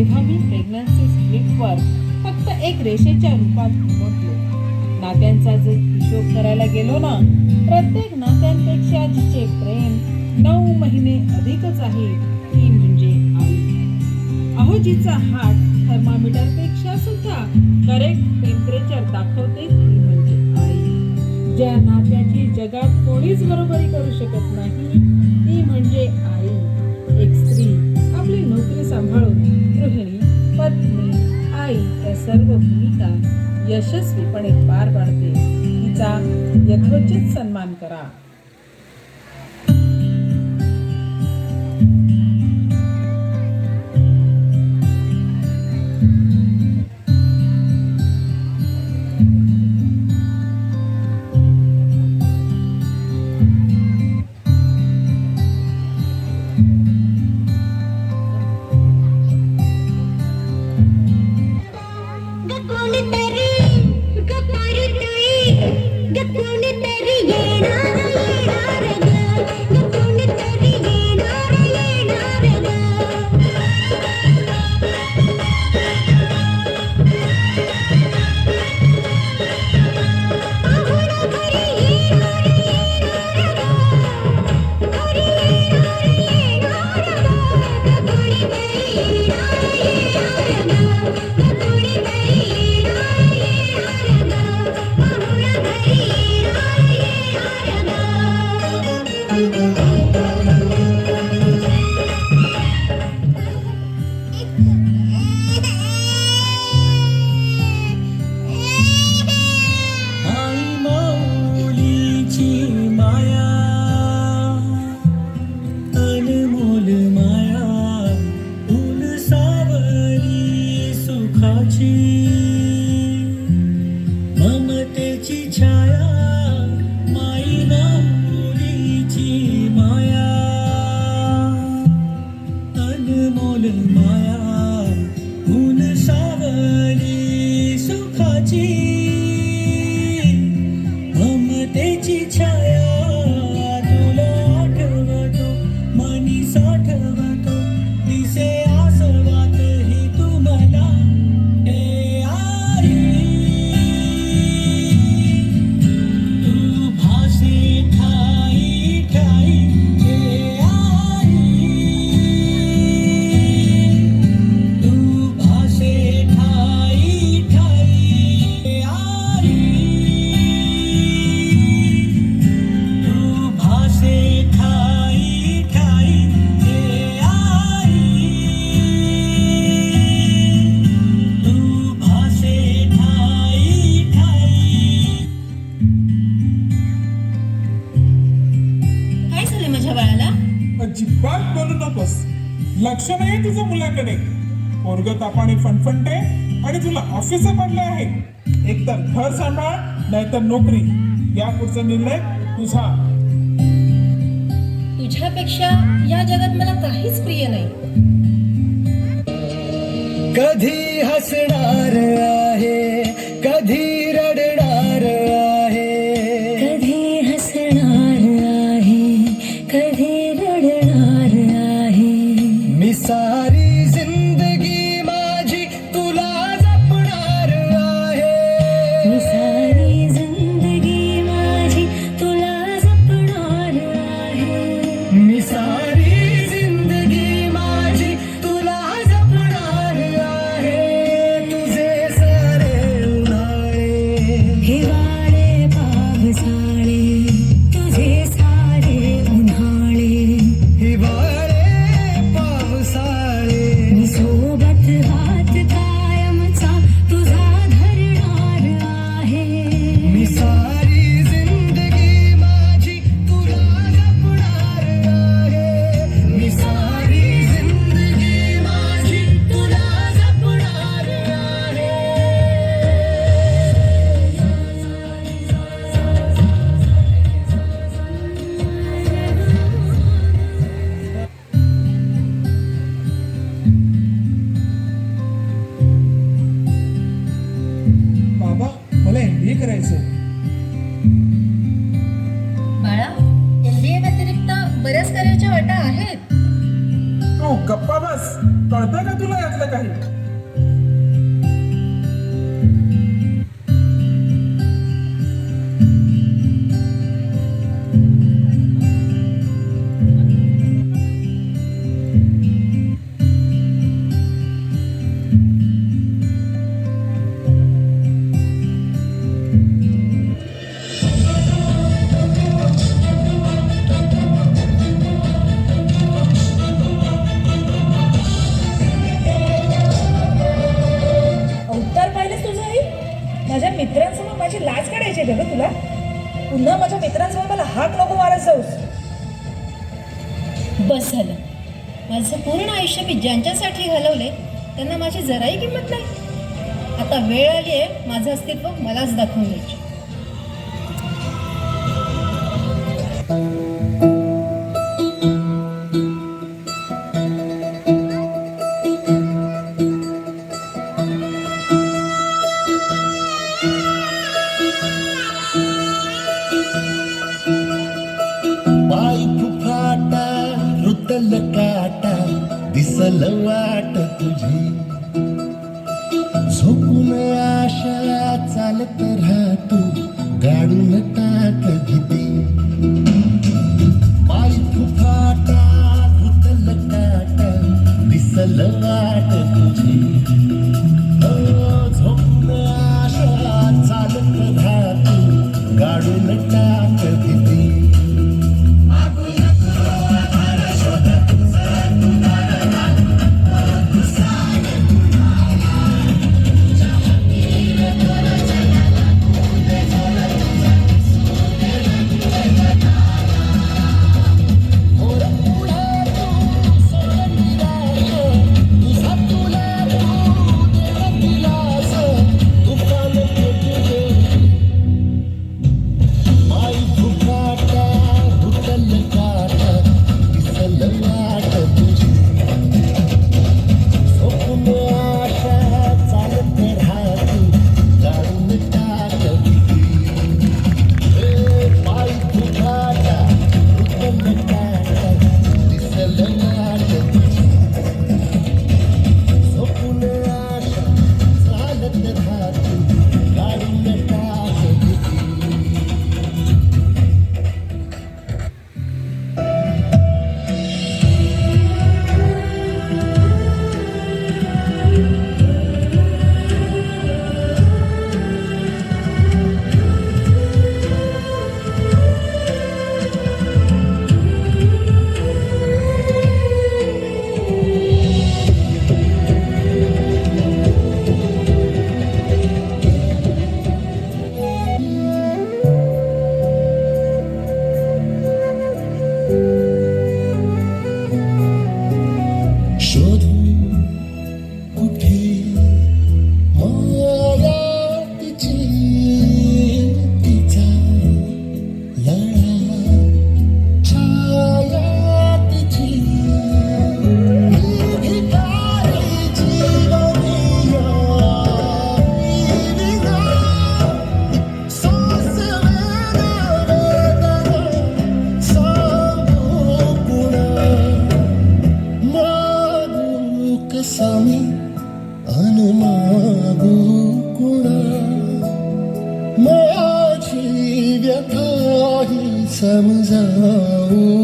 तेव्हा मी प्रेग्नन्सी स्लिपवर फक्त एक रेषेच्या रूपात उमटलो. नात्यांचा जर हिशोब करायला गेलो ना प्रत्येक नात्यांपेक्षा जिचे प्रेम नऊ महिने अधिकच आहे ती म्हणजे आई. अहो जिचा हात सुद्धा करेक्ट टेम्परेचर दाखवते ती म्हणजे आई. ज्या नात्याची जगात कोणीच बरोबरी करू शकत नाही ती म्हणजे आई. एक स्त्री आपली नोकरी सांभाळून आई या सर्व भूमिका यशस्वीपणे पार पाडते. तिचा यथोचित सन्मान करा. अजिबात बोलू नकोस. लक्ष नाही तुझं मुलाकडे. पोरग तापाने फणफणते आणि तुला ऑफिस पडले आहे. एकतर घर सांभाळ नाहीतर नोकरी. या पुढचा निर्णय तुझा. तुझ्यापेक्षा या जगात मला काहीच प्रिय नाही. कधी हसणार आहे? मी कळतंय का तुला यातलं काही? माझ्या मित्रांसमोर मला हात नको मारत जाऊस. बस झालं. माझं पूर्ण आयुष्य मी ज्यांच्यासाठी घालवले त्यांना माझी जराही किंमत नाही. आता वेळ आली आहे माझं अस्तित्व मलाच दाखवून द्यायची. झोपून आशा चालत राहतो गाडून टाक घे Sama-sama